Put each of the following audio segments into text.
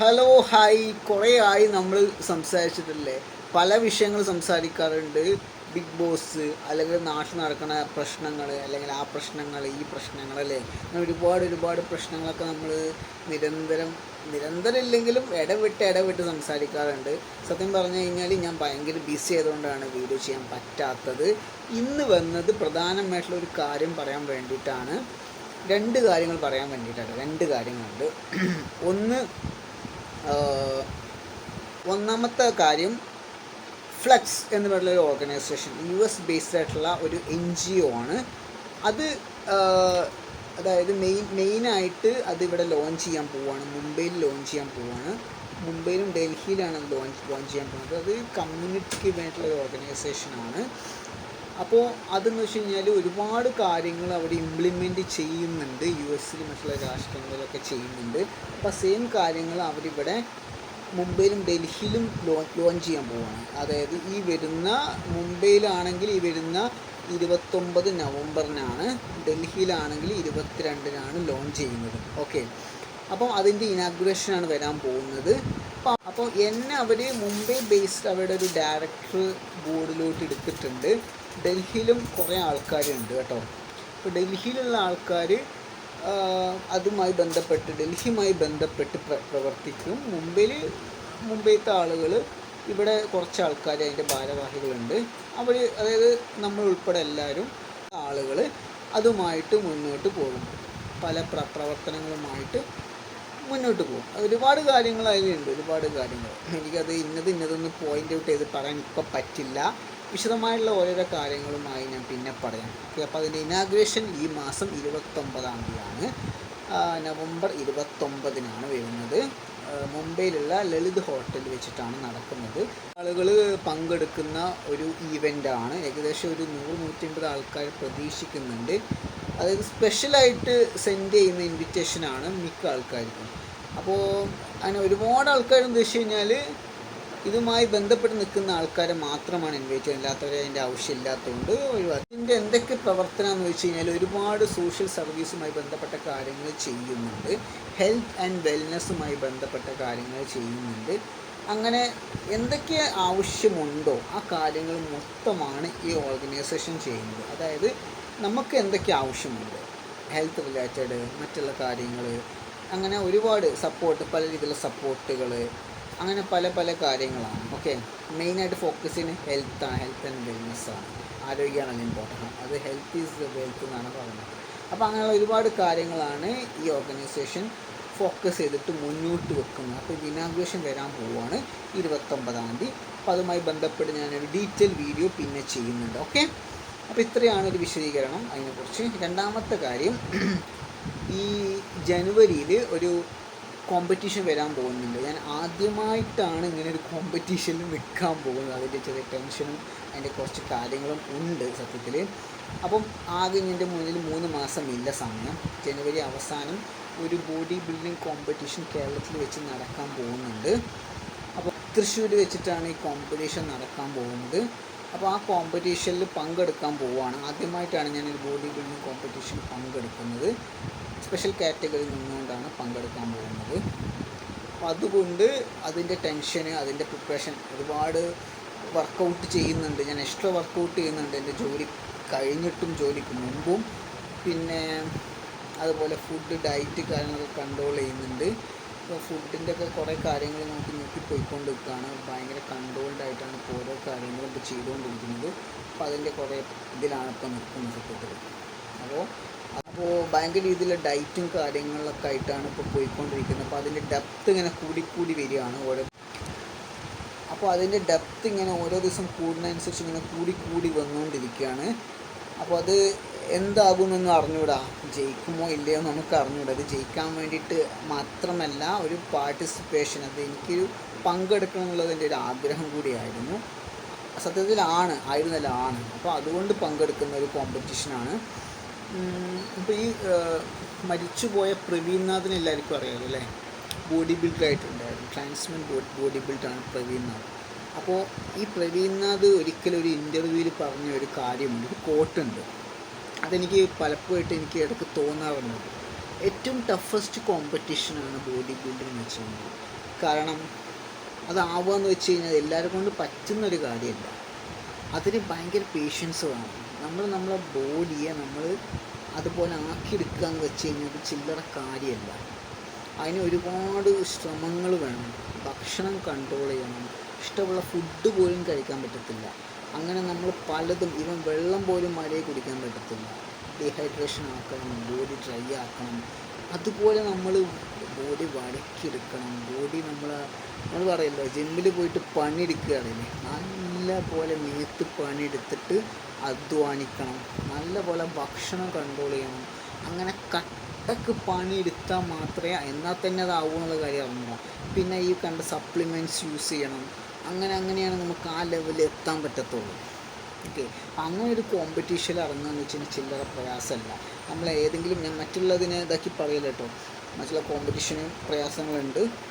Hello hi. കുറേ ആയി നമ്മൾ സംസാരിച്ചിട്ടില്ലേ? പല വിഷയങ്ങൾ സംസാരിക്കാറുണ്ട്. ബിഗ് ബോസ് അല്ലെങ്കിൽ നാട്ടിൽ നടക്കുന്ന പ്രശ്നങ്ങൾ അല്ലെങ്കിൽ ആ പ്രശ്നങ്ങൾ ഈ പ്രശ്നങ്ങൾ അല്ലേ? ഒരുപാട് ഒരുപാട് പ്രശ്നങ്ങളൊക്കെ നമ്മൾ നിരന്തരം നിരന്തരം ഇല്ലെങ്കിലും ഇടവിട്ട് ഇടവിട്ട് സംസാരിക്കാറുണ്ട്. സത്യം പറഞ്ഞു കഴിഞ്ഞാൽ ഞാൻ ഭയങ്കര ബിസി ആയതുകൊണ്ടാണ് വീഡിയോ ചെയ്യാൻ പറ്റാത്തത്. ഇന്ന് വന്നത് പ്രധാനമായിട്ടുള്ള ഒരു കാര്യം പറയാൻ വേണ്ടിയിട്ടാണ്. രണ്ട് കാര്യങ്ങൾ പറയാൻ വേണ്ടിയിട്ടാണ്. രണ്ട് കാര്യങ്ങളുണ്ട്. ഒന്ന് ഒന്നാമത്തെ കാര്യം ഫ്ലക്സ് എന്ന് പറയുന്ന ഒരു ഓർഗനൈസേഷൻ യു എസ് ബേസ്ഡ് ആയിട്ടുള്ള ഒരു എൻ ജി ഒ ആണ്. അത് അതായത് മെയിൻ മെയിനായിട്ട് അത് ഇവിടെ ലോഞ്ച് ചെയ്യാൻ പോവുകയാണ് മുംബൈയിൽ ലോഞ്ച് ചെയ്യാൻ പോവുകയാണ് മുംബൈയിലും ഡൽഹിയിലാണ് അത് ലോഞ്ച് ലോഞ്ച് ചെയ്യാൻ പോകുന്നത് അത് കമ്മ്യൂണിറ്റിക്ക് വേണ്ടിയിട്ടുള്ള ഒരു ഓർഗനൈസേഷനാണ് അപ്പോൾ അതെന്ന് വെച്ച് കഴിഞ്ഞാൽ ഒരുപാട് കാര്യങ്ങൾ അവിടെ ഇംപ്ലിമെന്റ് ചെയ്യുന്നുണ്ട്. യു എസിലും മറ്റുള്ള രാഷ്ട്രങ്ങളിലൊക്കെ ചെയ്യുന്നുണ്ട്. അപ്പോൾ സെയിം കാര്യങ്ങൾ അവരിവിടെ മുംബൈയിലും ഡൽഹിയിലും ലോഞ്ച് ചെയ്യാൻ പോവുകയാണ് അതായത് ഈ വരുന്ന മുംബൈയിലാണെങ്കിൽ ഈ വരുന്ന ഇരുപത്തൊമ്പത് നവംബറിനാണ് ഡൽഹിയിലാണെങ്കിൽ ഇരുപത്തിരണ്ടിനാണ് ലോഞ്ച് ചെയ്യുന്നത്. ഓക്കെ അപ്പോൾ അതിന്റെ ഇനാഗുറേഷനാണ് വരാൻ പോകുന്നത്. അപ്പോൾ എന്നെ അവർ മുംബൈ ബേസ്ഡ് അവരുടെ ഒരു ഡയറക്ടർ ബോർഡിലോട്ട് എടുത്തിട്ടുണ്ട്. ഡൽഹിയിലും കുറേ ആൾക്കാരുണ്ട് കേട്ടോ. ഇപ്പോൾ ഡൽഹിയിലുള്ള ആൾക്കാർ അതുമായി ബന്ധപ്പെട്ട് ഡൽഹിയുമായി ബന്ധപ്പെട്ട് പ്ര പ്രവർത്തിക്കും. മുംബൈയിൽ മുംബൈത്തെ ആളുകൾ ഇവിടെ കുറച്ച് ആൾക്കാർ അതിന്റെ ഭാരവാഹികളുണ്ട്. അവർ അതായത് നമ്മൾ ഉൾപ്പെടെ എല്ലാവരും ആളുകൾ അതുമായിട്ട് മുന്നോട്ട് പോകും. പല പ്ര പ്രവർത്തനങ്ങളുമായിട്ട് മുന്നോട്ട് പോകും. ഒരുപാട് കാര്യങ്ങൾ അതിലുണ്ട് ഒരുപാട് കാര്യങ്ങൾ. എനിക്കത് ഇന്നത് ഇന്നതൊന്ന് പോയിന്റ് ഔട്ട് ചെയ്ത് പറയാൻ ഇപ്പം പറ്റില്ല. വിശദമായിട്ടുള്ള ഓരോരോ കാര്യങ്ങളുമായി ഞാൻ പിന്നെ പറയാം. ഓക്കെ അപ്പോൾ അതിന്റെ ഇനാഗ്രേഷൻ ഈ മാസം ഇരുപത്തൊമ്പതാം തീയതിയാണ്. നവംബർ ഇരുപത്തൊമ്പതിനാണ് വരുന്നത്. മുംബൈയിലുള്ള ലളിത് ഹോട്ടൽ വെച്ചിട്ടാണ് നടക്കുന്നത്. ആളുകൾ പങ്കെടുക്കുന്ന ഒരു ഈവന്റാണ് ഏകദേശം ഒരു നൂറ് നൂറ്റമ്പത് ആൾക്കാർ പ്രതീക്ഷിക്കുന്നുണ്ട്. അതായത് സ്പെഷ്യലായിട്ട് സെൻഡ് ചെയ്യുന്ന ഇൻവിറ്റേഷനാണ് മിക്ക ആൾക്കാർക്കും. അപ്പോൾ അങ്ങനെ ഒരുപാട് ആൾക്കാർ എന്താ വെച്ച് കഴിഞ്ഞാൽ ഇതുമായി ബന്ധപ്പെട്ട് നിൽക്കുന്ന ആൾക്കാരെ മാത്രമാണ് ഇൻവൈറ്റ് ചെയ്യുന്നത് അല്ലാത്തവരെ അതിന്റെ ആവശ്യമില്ലാത്തതുകൊണ്ട് ഒഴിവാക്കി ഇതിന്റെ എന്തൊക്കെ പ്രവർത്തനം എന്ന് വെച്ച് കഴിഞ്ഞാൽ ഒരുപാട് സോഷ്യൽ സർവീസുമായി ബന്ധപ്പെട്ട കാര്യങ്ങൾ ചെയ്യുന്നുണ്ട്. ഹെൽത്ത് ആൻഡ് വെൽനെസ്സുമായി ബന്ധപ്പെട്ട കാര്യങ്ങൾ ചെയ്യുന്നുണ്ട്. അങ്ങനെ എന്തൊക്കെ ആവശ്യമുണ്ടോ ആ കാര്യങ്ങൾ മൊത്തമാണ് ഈ ഓർഗനൈസേഷൻ ചെയ്യുന്നത്. അതായത് നമുക്ക് എന്തൊക്കെ ആവശ്യമുണ്ട്? ഹെൽത്ത് റിലേറ്റഡ് മറ്റുള്ള കാര്യങ്ങൾ അങ്ങനെ ഒരുപാട് സപ്പോർട്ട് പല രീതിയിലുള്ള സപ്പോർട്ടുകൾ അങ്ങനെ പല പല കാര്യങ്ങളാണ്. ഓക്കെ മെയിനായിട്ട് ഫോക്കസ് ചെയ്യുന്നത് ഹെൽത്താണ് ഹെൽത്ത് ആൻഡ് വെൽനെസ് ആണ്. ആരോഗ്യമാണല്ലോ ഇമ്പോർട്ടന്റ് അത് ഹെൽത്ത് ഈസ് ദ വെൽത്ത് എന്നാണ് പറയുന്നത്. അപ്പോൾ അങ്ങനെയുള്ള ഒരുപാട് കാര്യങ്ങളാണ് ഈ ഓർഗനൈസേഷൻ ഫോക്കസ് ചെയ്തിട്ട് മുന്നോട്ട് വെക്കുന്നത്. അപ്പോൾ ഇനാഗ്രേഷൻ വരാൻ പോവുകയാണ്. ഇരുപത്തൊമ്പതാം തീയതി. അപ്പോൾ അതുമായി ബന്ധപ്പെട്ട് ഞാനൊരു ഡീറ്റെയിൽ വീഡിയോ പിന്നെ ചെയ്യുന്നുണ്ട്. ഓക്കെ അപ്പോൾ ഇത്രയാണ് ഒരു വിശദീകരണം. അതിനെക്കുറിച്ച് രണ്ടാമത്തെ കാര്യം ഈ ജനുവരിയിൽ ഒരു കോമ്പറ്റീഷൻ വരാൻ പോകുന്നുണ്ട് ഞാൻ ആദ്യമായിട്ടാണ് ഇങ്ങനെ ഒരു കോമ്പറ്റീഷനിൽ നിൽക്കാൻ പോകുന്നത്. അതിന്റെ ചെറിയ ടെൻഷനും അതിന്റെ കുറച്ച് കാര്യങ്ങളും ഉണ്ട് സത്യത്തിൽ. അപ്പം ആകെ എന്റെ മുന്നിൽ മൂന്ന് മാസം ഇല്ല സമയം. ജനുവരി അവസാനം ഒരു ബോഡി ബിൽഡിംഗ് കോമ്പറ്റീഷൻ കേരളത്തിൽ വെച്ച് നടക്കാൻ പോകുന്നുണ്ട്. അപ്പോൾ തൃശ്ശൂർ വെച്ചിട്ടാണ് ഈ കോമ്പറ്റീഷൻ നടക്കാൻ പോകുന്നത്. അപ്പോൾ ആ കോമ്പറ്റീഷനിൽ പങ്കെടുക്കാൻ പോവുകയാണ് ആദ്യമായിട്ടാണ് ഞാൻ ഒരു ബോഡി ബിൽഡിംഗ് കോമ്പറ്റീഷനിൽ പങ്കെടുക്കുന്നത് സ്പെഷ്യൽ കാറ്റഗറി നിന്നുകൊണ്ടാണ് പങ്കെടുക്കാൻ പോകുന്നത്. അപ്പോൾ അതുകൊണ്ട് അതിന്റെ ടെൻഷന് അതിന്റെ പ്രിപ്പറേഷൻ ഒരുപാട് വർക്കൗട്ട് ചെയ്യുന്നുണ്ട്. ഞാൻ എക്സ്ട്രാ വർക്കൗട്ട് ചെയ്യുന്നുണ്ട്. എന്റെ ജോലി കഴിഞ്ഞിട്ടും ജോലിക്ക് മുമ്പും. പിന്നെ അതുപോലെ ഫുഡ് ഡയറ്റ് കാര്യങ്ങളൊക്കെ കൺട്രോൾ ചെയ്യുന്നുണ്ട്. ഇപ്പോൾ ഫുഡിന്റെ ഒക്കെ കുറേ കാര്യങ്ങൾ നമുക്ക് നോക്കി പോയിക്കൊണ്ടിരിക്കുകയാണ് ഭയങ്കര കൺട്രോൾഡ് ആയിട്ടാണ് ഇപ്പോൾ ഓരോ കാര്യങ്ങളും ഇപ്പോൾ ചെയ്തുകൊണ്ടിരിക്കുന്നത് അപ്പോൾ അതിന്റെ കുറേ ഇതിലാണ് ഇപ്പോൾ നിൽക്കുന്നത് സത്യത്തിൽ അപ്പോൾ അപ്പോൾ ഭയങ്കര രീതിയിലുള്ള ഡയറ്റും കാര്യങ്ങളൊക്കെ ആയിട്ടാണ് ഇപ്പോൾ പോയിക്കൊണ്ടിരിക്കുന്നത്. അപ്പോൾ അതിന്റെ ഡെപ്ത് ഇങ്ങനെ കൂടിക്കൂടി വരികയാണ് ഓരോ അപ്പോൾ അതിന്റെ ഡെപ്ത് ഇങ്ങനെ ഓരോ ദിവസം കൂടുന്നതനുസരിച്ച് ഇങ്ങനെ കൂടി കൂടി വന്നുകൊണ്ടിരിക്കുകയാണ് അപ്പോൾ അത് എന്താകുമെന്നൊന്നും അറിഞ്ഞൂടാ. ജയിക്കുമോ ഇല്ലയോ നമുക്ക് അറിഞ്ഞൂടാ. അത് ജയിക്കാൻ വേണ്ടിയിട്ട് മാത്രമല്ല ഒരു പാർട്ടിസിപ്പേഷൻ അത് എനിക്കൊരു പങ്കെടുക്കണം എന്നുള്ളത് എന്റെ ഒരു ആഗ്രഹം കൂടിയായിരുന്നു. സത്യത്തിലാണ് ആയിരുന്നല്ല ആണ് അപ്പോൾ അതുകൊണ്ട് പങ്കെടുക്കുന്ന ഒരു കോമ്പറ്റീഷനാണ് ഇപ്പോൾ ഈ മരിച്ചുപോയ പ്രവീൺനാഥിനെ എല്ലാവർക്കും അറിയാമല്ലോ അല്ലേ? ബോഡി ബിൽഡർ ആയിട്ടുണ്ടായിരുന്നു ട്രാൻസ്മെൻ ബോഡി ബിൽഡാണ് പ്രവീൺനാഥ് അപ്പോൾ ഈ പ്രവീൺനാഥ് ഒരിക്കലും ഒരു ഇന്റർവ്യൂവിൽ പറഞ്ഞ ഒരു കാര്യമുണ്ട്. ഒരു കോട്ടുണ്ട് അതെനിക്ക് പലപ്പോഴായിട്ട് എനിക്ക് ഇടയ്ക്ക് തോന്നാറുണ്ട്. ഏറ്റവും ടഫസ്റ്റ് കോമ്പറ്റീഷനാണ് ബോഡി ബിൽഡിംഗ് എന്ന് കഴിഞ്ഞാൽ. കാരണം അതാവുക എന്ന് വെച്ച് കഴിഞ്ഞാൽ എല്ലാവരും കൊണ്ട് പറ്റുന്നൊരു കാര്യമല്ല. അതിന് ഭയങ്കര പേഷ്യൻസ് വേണം. നമ്മൾ നമ്മളെ ബോഡിയെ നമ്മൾ അതുപോലെ ആക്കിയെടുക്കുക എന്ന് വെച്ച് കഴിഞ്ഞാൽ അത് ചില്ലറ കാര്യമല്ല. അതിന് ഒരുപാട് ശ്രമങ്ങൾ വേണം. ഭക്ഷണം കൺട്രോൾ ചെയ്യണം. ഇഷ്ടമുള്ള ഫുഡ് പോലും കഴിക്കാൻ പറ്റത്തില്ല. അങ്ങനെ നമ്മൾ പലതും ഇവൻ വെള്ളം പോലും മഴയെ കുടിക്കാൻ പറ്റത്തില്ല. ഡീഹൈഡ്രേഷൻ ആക്കണം ബോഡി ഡ്രൈ ആക്കണം. അതുപോലെ നമ്മൾ ബോഡി വടക്കിയെടുക്കണം ബോഡി നമ്മൾ നമ്മൾ പറയല്ലോ ജിമ്മിൽ പോയിട്ട് പണിയെടുക്കുകയാണെങ്കിൽ നല്ല പോലെ മേത്ത് പണിയെടുത്തിട്ട് അധ്വാനിക്കണം. നല്ല പോലെ ഭക്ഷണം കൺട്രോൾ ചെയ്യണം. അങ്ങനെ കട്ടക്ക് പണിയെടുത്താൽ മാത്രമേ എന്നാൽ തന്നെ അതാവുമെന്നുള്ള കാര്യം അറിഞ്ഞില്ല പിന്നെ ഈ കണ്ട സപ്ലിമെന്റ്സ് യൂസ് ചെയ്യണം. അങ്ങനെ അങ്ങനെയാണ് നമുക്ക് ആ ലെവലിൽ എത്താൻ പറ്റത്തുള്ളൂ. ഓക്കെ അങ്ങനെ ഒരു കോമ്പറ്റീഷനിൽ ഇറങ്ങുക എന്ന് വെച്ചാൽ ചില്ലറ പ്രയാസമല്ല. നമ്മൾ ഏതെങ്കിലും ഞാൻ മറ്റുള്ളതിനെ ഇതാക്കി പറയില്ല കേട്ടോ. മറ്റുള്ള കോമ്പറ്റീഷന് പ്രയാസങ്ങളുണ്ട്.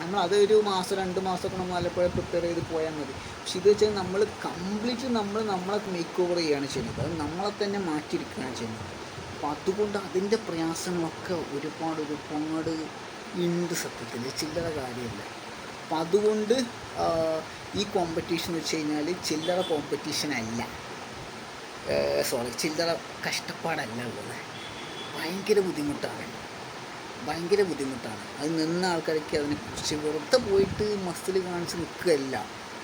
നമ്മൾ അതൊരു മാസം രണ്ട് മാസമൊക്കെ നമ്മൾ നല്ലപോലെ പ്രിപ്പയർ ചെയ്ത് പോയാൽ മതി. പക്ഷെ ഇത് വെച്ചാൽ നമ്മൾ കംപ്ലീറ്റ് നമ്മൾ നമ്മളെ മേക്ക് ഓവർ ചെയ്യുകയാണ് ചെയ്യുന്നത്. അത് നമ്മളെ തന്നെ മാറ്റിയിരിക്കുകയാണ് ചെയ്യുന്നത്. അപ്പോൾ അതുകൊണ്ട് അതിന്റെ പ്രയാസങ്ങളൊക്കെ ഒരുപാട് ഒരുപാട് ഉണ്ട് സത്യത്തിൽ. ചില്ലറ കാര്യമല്ല. അപ്പം അതുകൊണ്ട് ഈ കോമ്പറ്റീഷൻ എന്ന് വെച്ച് കഴിഞ്ഞാൽ ചില്ലറ കോമ്പറ്റീഷൻ അല്ല. സോറി ചില്ലറ കഷ്ടപ്പാടല്ല ഉള്ളത്. ഭയങ്കര ബുദ്ധിമുട്ടാണ്. ഭയങ്കര ബുദ്ധിമുട്ടാണ്. അത് നിന്ന ആൾക്കാർക്ക് അതിനെക്കുറിച്ച് വെറുതെ പോയിട്ട് മസിൽ കാണിച്ച് നിൽക്കുകയല്ല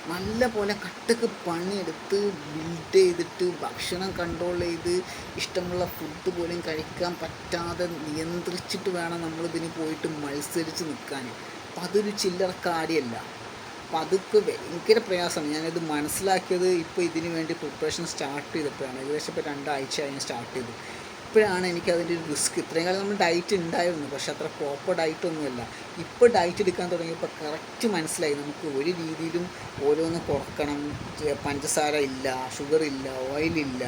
നല്ല പോലെ കട്ടക്ക് പണിയെടുത്ത് ബിൽഡ് ചെയ്തിട്ട് ഭക്ഷണം കൺട്രോൾ ചെയ്ത് ഇഷ്ടമുള്ള ഫുഡ് പോലും കഴിക്കാൻ പറ്റാതെ നിയന്ത്രിച്ചിട്ട് വേണം നമ്മളിതിന് പോയിട്ട് മത്സരിച്ച് നിൽക്കാൻ അപ്പം അതൊരു ചില്ലറ കാര്യമല്ല. അപ്പം അതൊക്കെ ഭയങ്കര പ്രയാസമാണ്. ഞാനത് മനസ്സിലാക്കിയത് ഇപ്പോൾ ഇതിന് വേണ്ടി പ്രിപ്പറേഷൻ സ്റ്റാർട്ട് ചെയ്തപ്പോഴാണ്. ഏകദേശം ഇപ്പോൾ രണ്ടാഴ്ച ഞാൻ സ്റ്റാർട്ട് ചെയ്തു. ഇപ്പോഴാണ് എനിക്ക് അതിന്റെ ഒരു റിസ്ക് ഇത്രയും കാലം നമ്മൾ ഡയറ്റ് ഉണ്ടായിരുന്നു. പക്ഷെ അത്ര പ്രോപ്പർ ഡയറ്റൊന്നുമല്ല ഇപ്പോൾ ഡയറ്റ് എടുക്കാൻ തുടങ്ങിയപ്പോൾ കറക്റ്റ് മനസ്സിലായി. നമുക്ക് ഒരു രീതിയിലും ഓരോന്ന് കുറക്കണം. പഞ്ചസാര ഇല്ല ഷുഗർ ഇല്ല ഓയിലില്ല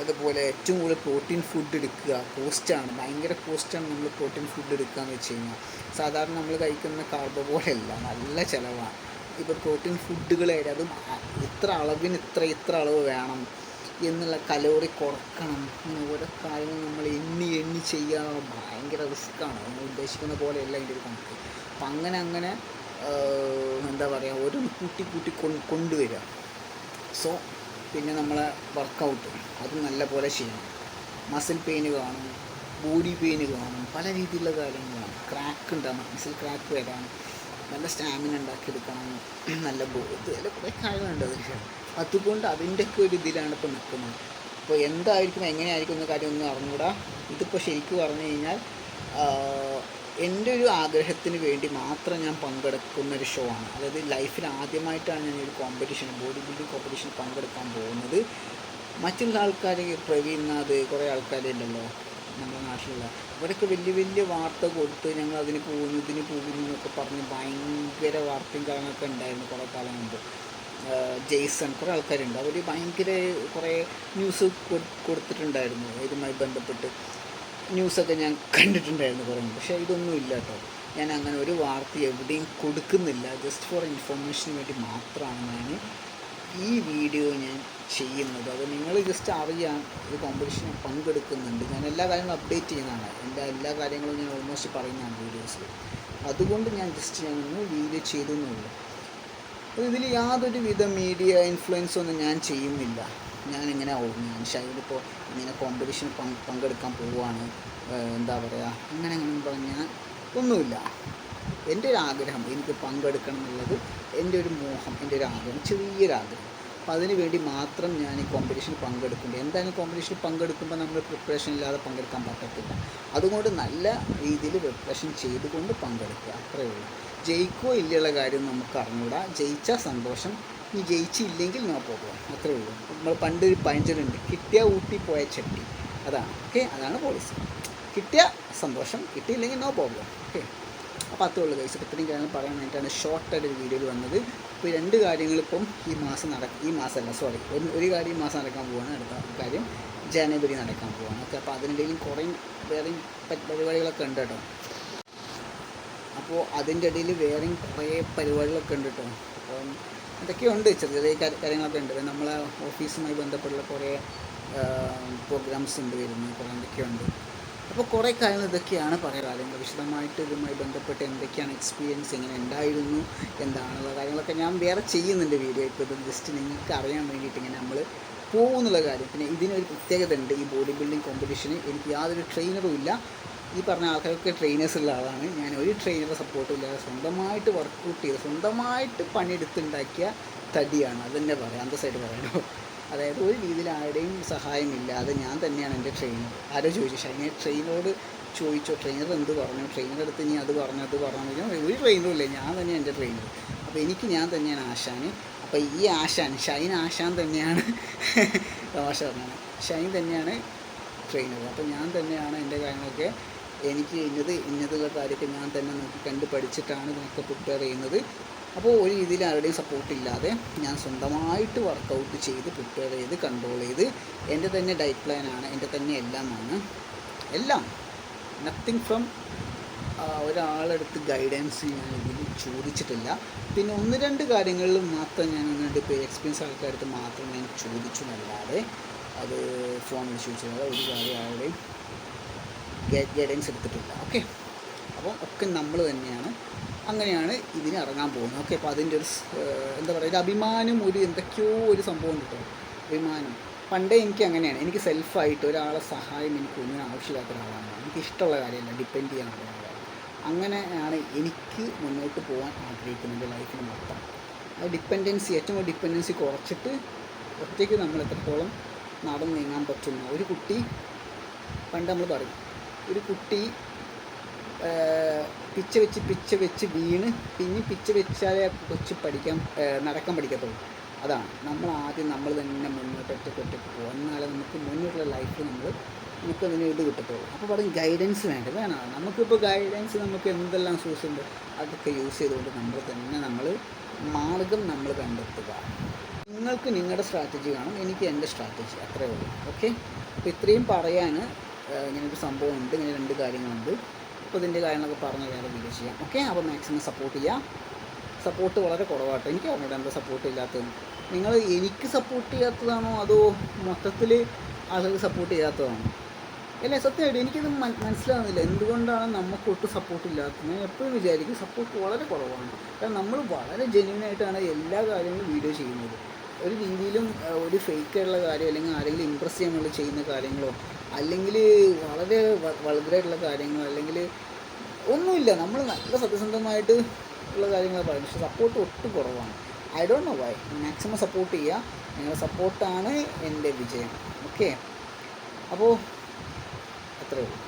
അതുപോലെ ഏറ്റവും കൂടുതൽ പ്രോട്ടീൻ ഫുഡ് എടുക്കുക. കോസ്റ്റാണ് ഭയങ്കര കോസ്റ്റാണ് നമ്മൾ പ്രോട്ടീൻ ഫുഡ് എടുക്കുക എന്ന് വെച്ച് കഴിഞ്ഞാൽ സാധാരണ നമ്മൾ കഴിക്കുന്ന കാർബോ പോലെയല്ല. നല്ല ചിലവാണ്. ഇപ്പോൾ പ്രോട്ടീൻ ഫുഡുകളായിട്ട് അതും ഇത്ര അളവിന് ഇത്ര ഇത്ര അളവ് വേണം എന്നുള്ള കലോറി കുറക്കണം. ഇങ്ങനെ ഓരോ കാര്യങ്ങൾ നമ്മൾ എണ്ണി എണ്ണി ചെയ്യാനുള്ള ഭയങ്കര റിസ്ക്കാണ് നമ്മൾ ഉദ്ദേശിക്കുന്ന പോലെയല്ല അതിന്റെ ഒരു കണക്ക് അപ്പം അങ്ങനെ അങ്ങനെ എന്താ പറയുക ഓരോ കൂട്ടി കൂട്ടി കൊണ്ട് കൊണ്ടുവരിക. സോ പിന്നെ നമ്മളെ വർക്കൗട്ട് അത് നല്ലപോലെ ചെയ്യണം. മസിൽ പെയിന് കാണും ബോഡി പെയിന് കാണും പല രീതിയിലുള്ള കാര്യങ്ങളാണ് ക്രാക്ക് ഉണ്ടാകണം മസിൽ ക്രാക്ക് വരാൻ. നല്ല സ്റ്റാമിന ഉണ്ടാക്കിയെടുക്കണം. നല്ല അല്ല കുറേ കാര്യങ്ങളുണ്ട് അതിന് അതുകൊണ്ട് അതിന്റെയൊക്കെ ഒരു ഇതിലാണ് ഇപ്പോൾ നിൽക്കുന്നത് അപ്പോൾ എന്തായിരിക്കും എങ്ങനെയായിരിക്കും എന്ന കാര്യം ഒന്നും അറിഞ്ഞൂടാ. ഇതിപ്പോൾ ശരിക്കും പറഞ്ഞു കഴിഞ്ഞാൽ എന്റെ ഒരു ആഗ്രഹത്തിന് വേണ്ടി മാത്രം ഞാൻ പങ്കെടുക്കുന്ന ഒരു ഷോ ആണ്. അതായത് ലൈഫിൽ ആദ്യമായിട്ടാണ് ഞാൻ ഒരു കോമ്പറ്റീഷൻ ബോഡി ബിൽഡിംഗ് കോമ്പറ്റീഷൻ പങ്കെടുക്കാൻ പോകുന്നത്. മറ്റുള്ള ആൾക്കാർ പ്രവീൺനാഥ് കുറേ ആൾക്കാരുണ്ടല്ലോ നമ്മുടെ നാട്ടിലുള്ള. അവരൊക്കെ വലിയ വലിയ വാർത്ത കൊടുത്ത് ഞങ്ങൾ അതിന് പോകുന്നു ഇതിന് പോകുന്നു എന്നൊക്കെ പറഞ്ഞ് ഭയങ്കര വാർത്തയും കാര്യങ്ങളൊക്കെ ഉണ്ടായിരുന്നു കുറേ കാലം മുമ്പ്. ജെയ്സൺ കുറേ ആൾക്കാരുണ്ട്. അവർ ഭയങ്കര കുറേ ന്യൂസ് കൊടുത്തിട്ടുണ്ടായിരുന്നു. ഇതുമായി ബന്ധപ്പെട്ട്. ന്യൂസൊക്കെ ഞാൻ കണ്ടിട്ടുണ്ടായിരുന്നു പറയുന്നത്. പക്ഷേ ഇതൊന്നും ഇല്ല കേട്ടോ. ഞാൻ അങ്ങനെ ഒരു വാർത്ത എവിടെയും കൊടുക്കുന്നില്ല. ജസ്റ്റ് ഫോർ ഇൻഫർമേഷന് വേണ്ടി മാത്രമാണ് ഞാൻ ഈ വീഡിയോ ഞാൻ ചെയ്യുന്നത്. അത് നിങ്ങൾ ജസ്റ്റ് അറിയാൻ ഒരു കോമ്പറ്റീഷനിൽ പങ്കെടുക്കുന്നുണ്ട്. ഞാൻ എല്ലാ കാര്യങ്ങളും അപ്ഡേറ്റ് ചെയ്യുന്നതാണ്. എന്റെ എല്ലാ കാര്യങ്ങളും ഞാൻ ഓൾമോസ്റ്റ് പറയുന്നതാണ് വീഡിയോസിൽ അതുകൊണ്ട് ഞാൻ ജസ്റ്റ് ഞാൻ ഒന്ന് വീഡിയോ ചെയ്തു എന്നുള്ളൂ അപ്പോൾ ഇതിൽ യാതൊരു വിധ മീഡിയ ഇൻഫ്ലുവൻസ് ഒന്നും ഞാൻ ചെയ്യുന്നില്ല. ആവും ഞാൻ ഷൈലിപ്പോൾ ഇങ്ങനെ കോമ്പറ്റീഷൻ പങ്കെടുക്കാൻ പോവുകയാണ് എന്താ പറയുക അങ്ങനെ അങ്ങനെ പറഞ്ഞാൽ ഒന്നുമില്ല. എന്റെ ഒരു ആഗ്രഹം എനിക്ക് പങ്കെടുക്കണം എന്നുള്ളത് എന്റെ ഒരു മോഹം എന്റെ ഒരു ആഗ്രഹം ചെറിയൊരാഗ്രഹം. അപ്പോൾ അതിന് വേണ്ടി മാത്രം ഞാൻ ഈ കോമ്പറ്റീഷനിൽ പങ്കെടുക്കുന്നുണ്ട്. എന്തായാലും കോമ്പറ്റീഷനിൽ പങ്കെടുക്കുമ്പോൾ നമ്മൾ പ്രിപ്പറേഷൻ ഇല്ലാതെ പങ്കെടുക്കാൻ പറ്റത്തില്ല. അതുകൊണ്ട് നല്ല രീതിയിൽ പ്രിപ്പറേഷൻ ചെയ്തുകൊണ്ട് പങ്കെടുക്കുക. അത്രയേ ഉള്ളൂ. ജയിക്കോ ഇല്ലയുള്ള കാര്യം നമുക്ക് അറിഞ്ഞൂടാ. ജയിച്ചാൽ സന്തോഷം. ഇനി ജയിച്ചില്ലെങ്കിൽ നോ പ്രോബ്ലം അത്രേ ഉള്ളൂ. നമ്മൾ പണ്ട് ഒരു പഴഞ്ചൊല്ലുണ്ട് കിട്ടിയ ഊട്ടി പോയ ചട്ടി. അതാണ്. ഓക്കെ? അതാണ് പോളിസി കിട്ടിയ സന്തോഷം കിട്ടിയില്ലെങ്കിൽ നോ പ്രോബ്ലം ഓക്കെ? അപ്പോൾ അത്രേ ഉള്ളൂ ഗൈസ് ഇത്രയും കാര്യങ്ങൾ പറയാൻ വേണ്ടിയിട്ടാണ് ഷോർട്ടായിട്ട് ഒരു വീഡിയോയിൽ വന്നത്. ഇപ്പോൾ രണ്ട് കാര്യങ്ങളിപ്പം ഈ മാസം നടക്കും ഈ മാസമല്ല സോറി ഒരു ഒരു കാര്യം ഈ മാസം നടക്കാൻ പോവാണ്. അടുത്ത കാര്യം ജനുവരി നടക്കാൻ പോവാണ്. ഓക്കെ? അപ്പോൾ അതിനിടയിലും കുറേ വേറെയും പരിപാടികളൊക്കെ ഉണ്ട് കേട്ടോ. അപ്പോൾ അതിന്റെ ഇടയിൽ വേറെയും കുറേ പരിപാടികളൊക്കെ ഉണ്ട് കേട്ടോ. അപ്പം ഇതൊക്കെയുണ്ട് ചെറിയ ചെറിയ കാര്യ- കാര്യങ്ങളൊക്കെ ഉണ്ട്. നമ്മളെ ഓഫീസുമായി ബന്ധപ്പെട്ടുള്ള കുറേ പ്രോഗ്രാംസ് ഉണ്ട് വരുന്നത്. കുറേ എന്തൊക്കെയുണ്ട്? അപ്പോൾ കുറേ കാര്യങ്ങൾ ഇതൊക്കെയാണ് പറയുക. കാര്യങ്ങൾ വിശദമായിട്ട് ഇതുമായി ബന്ധപ്പെട്ട് എന്തൊക്കെയാണ് എക്സ്പീരിയൻസ് എങ്ങനെ ഉണ്ടായിരുന്നു എന്താണുള്ള കാര്യങ്ങളൊക്കെ ഞാൻ വേറെ ചെയ്യുന്നുണ്ട് വീഡിയോ. ഇപ്പോൾ ഇത് ജസ്റ്റ് നിങ്ങൾക്ക് അറിയാൻ വേണ്ടിയിട്ട് ഇങ്ങനെ നമ്മൾ പോകുന്നുള്ള കാര്യം. പിന്നെ ഇതിനൊരു പ്രത്യേകത ഉണ്ട് ഈ ബോഡി ബിൽഡിംഗ് കോമ്പറ്റീഷന്. എനിക്ക് യാതൊരു ട്രെയിനറും ഇല്ല. ഈ പറഞ്ഞ ആൾക്കാരൊക്കെ ട്രെയിനേഴ്സ് ഉള്ള ആളാണ്. ഞാൻ ഒരു ട്രെയിനറുടെ സപ്പോർട്ടും ഇല്ലാതെ സ്വന്തമായിട്ട് വർക്കൗട്ട് ചെയ്ത് സ്വന്തമായിട്ട് പണിയെടുത്തുണ്ടാക്കിയ തടിയാണ്. അതെന്നെ പറയാം. സൈഡ് പറയണോ? അതായത് ഒരു രീതിയിൽ ആരുടെയും സഹായമില്ലാതെ ഞാൻ തന്നെയാണ് എന്റെ ട്രെയിനർ ആരോ ചോദിച്ചു. ഷൈനെ ട്രെയിനറോട് ചോദിച്ചോ? ട്രെയിനർ എന്ത് പറഞ്ഞു? ട്രെയിനർ അടുത്ത് അത് പറഞ്ഞു അത് പറഞ്ഞു, ഒരു ട്രെയിനറും ഇല്ല. ഞാൻ തന്നെയാണ് എന്റെ ട്രെയിനർ അപ്പോൾ എനിക്ക് ഞാൻ തന്നെയാണ് ആശാന് അപ്പോൾ ഈ ആശാൻ ഷൈൻ ആശാൻ തന്നെയാണ്. തമാശ പറഞ്ഞത് ഷൈൻ തന്നെയാണ് ട്രെയിനർ അപ്പോൾ ഞാൻ തന്നെയാണ് എന്റെ കാര്യങ്ങളൊക്കെ എനിക്ക് ഇന്നത് ഇന്നതുള്ള കാര്യമൊക്കെ ഞാൻ തന്നെ നോക്കി കണ്ട് പഠിച്ചിട്ടാണ് ഇതിനൊക്കെ പ്രിപ്പയർ ചെയ്യുന്നത്. അപ്പോൾ ഒരു രീതിയിൽ ആരുടെയും സപ്പോർട്ട് ഇല്ലാതെ ഞാൻ സ്വന്തമായിട്ട് വർക്കൗട്ട് ചെയ്ത് പ്രിപ്പയർ ചെയ്ത് കൺട്രോൾ ചെയ്ത് എന്റെ തന്നെ ഡയറ്റ് പ്ലാനാണ് എന്റെ തന്നെ എല്ലാമാണ്. എല്ലാം. നത്തിങ് ഫ്രം ഒരാളെടുത്ത് ഗൈഡൻസ് ഞാൻ ഇതിൽ ചോദിച്ചിട്ടില്ല. പിന്നെ ഒന്ന് രണ്ട് കാര്യങ്ങളിൽ മാത്രം ഞാൻ ഒന്ന് രണ്ട് പേര് എക്സ്പീരിയൻസ് ആൾക്കാരടുത്ത് മാത്രം ഞാൻ ചോദിച്ചു എന്നല്ലാതെ അത് ഇഷ്യൂസ് ചോദിച്ചത് ഒരു കാര്യം ആരുടെയും ഗൈഡൻസ് എടുത്തിട്ടില്ല. ഓക്കെ അപ്പം ഒക്കെ നമ്മൾ തന്നെയാണ്. അങ്ങനെയാണ് ഇതിന് ഇറങ്ങാൻ പോകുന്നത്. ഓക്കെ അപ്പോൾ അതിന്റെ ഒരു എന്താ പറയുക ഒരു അഭിമാനം ഒരു എന്തൊക്കെയോ ഒരു സംഭവം കിട്ടും. അഭിമാനം. പണ്ടേ എനിക്ക് അങ്ങനെയാണ്. എനിക്ക് സെൽഫായിട്ട് ഒരാളെ സഹായം എനിക്ക് ഒന്നിനും ആവശ്യമില്ലാത്ത ഒരാളാണ്. എനിക്ക് ഇഷ്ടമുള്ള കാര്യമല്ല ഡിപ്പെൻഡ് ചെയ്യാൻ അങ്ങനെയാണ് എനിക്ക് മുന്നോട്ട് പോകാൻ ആഗ്രഹിക്കുന്നത് ലൈഫിൽ മൊത്തം അത് ഡിപ്പെൻഡൻസി ഏറ്റവും കൂടുതൽ ഡിപ്പെൻഡൻസി കുറച്ചിട്ട് ഒറ്റയ്ക്ക് നമ്മൾ എത്രത്തോളം നടന്ന് നീങ്ങാൻ പറ്റുന്ന. ഒരു കുട്ടി പണ്ട് നമ്മൾ പറയും ഒരു കുട്ടി പിച്ച വെച്ച് പിച്ച വെച്ച് വീണ് പിന്നെ പിച്ച വെച്ചാലേ കൊച്ച് പഠിക്കാൻ നടക്കാൻ പഠിക്കത്തുള്ളൂ. അതാണ്. നമ്മൾ ആദ്യം നമ്മൾ തന്നെ മുന്നോട്ട് ഒറ്റയ്ക്ക് ഒറ്റയ്ക്ക് പോകും എന്നാലേ നമുക്ക് മുന്നോട്ടുള്ള ലൈഫിൽ നമ്മൾ നമുക്ക് അതിന് ഇത് കിട്ടത്തുള്ളൂ. അപ്പോൾ പറയും ഗൈഡൻസ് വേണ്ട? വേണം? നമുക്കിപ്പോൾ ഗൈഡൻസ് നമുക്ക് എന്തെല്ലാം സോഴ്സ് ഉണ്ട്? അതൊക്കെ യൂസ് ചെയ്തുകൊണ്ട് നമ്മൾ തന്നെ നമ്മൾ മാർഗം നമ്മൾ കണ്ടെത്തുക. നിങ്ങൾക്ക് നിങ്ങളുടെ സ്ട്രാറ്റജി കാണും എനിക്ക് എന്റെ സ്ട്രാറ്റജി അത്രേ ഉള്ളൂ. ഓക്കെ അപ്പോൾ ഇത്രയും പറയാൻ ഇങ്ങനൊരു സംഭവം ഉണ്ട്. ഇങ്ങനെ രണ്ട് കാര്യങ്ങളുണ്ട്. അപ്പോൾ ഇതിന്റെ കാര്യങ്ങളൊക്കെ പറഞ്ഞ് വേറെ വീഡിയോ ചെയ്യാം. ഓക്കെ അപ്പോൾ മാക്സിമം സപ്പോർട്ട് ചെയ്യാം. സപ്പോർട്ട് വളരെ കുറവാട്ടോ. എനിക്ക് അറിഞ്ഞൂടെ എന്താ സപ്പോർട്ട് ഇല്ലാത്തത് നിങ്ങൾ എനിക്ക് സപ്പോർട്ട് ചെയ്യാത്തതാണോ? അതോ മൊത്തത്തിൽ ആളുകൾക്ക് സപ്പോർട്ട് ചെയ്യാത്തതാണോ? അല്ലേ സത്യമായിട്ട് എനിക്കിത് മനസ്സിലാവുന്നില്ല. എന്തുകൊണ്ടാണ് നമുക്ക് ഒട്ടും സപ്പോർട്ട് ഇല്ലാത്തത്? ഞാൻ എപ്പോഴും വിചാരിക്കും സപ്പോർട്ട് വളരെ കുറവാണ്. കാരണം നമ്മൾ വളരെ ജെന്യൂനായിട്ടാണ് എല്ലാ കാര്യങ്ങളും വീഡിയോ ചെയ്യുന്നത്. ഒരു രീതിയിലും ഒരു ഫേക്ക് ആയിട്ടുള്ള കാര്യം അല്ലെങ്കിൽ ആരെങ്കിലും ഇമ്പ്രസ് ചെയ്യാൻ വേണ്ടി ചെയ്യുന്ന കാര്യങ്ങളോ അല്ലെങ്കിൽ വളരെ വളരെയായിട്ടുള്ള കാര്യങ്ങളോ അല്ലെങ്കിൽ ഒന്നുമില്ല. നമ്മൾ നല്ല സത്യസന്ധമായിട്ട് ഉള്ള കാര്യങ്ങൾ പറയും പക്ഷേ സപ്പോർട്ട് ഒട്ടും കുറവാണ്. I don't know why maximum support ചെയ്യുക നിങ്ങളുടെ സപ്പോർട്ടാണ് എന്റെ വിജയം. ഓക്കെ അപ്പോൾ അത്രേ ഉള്ളൂ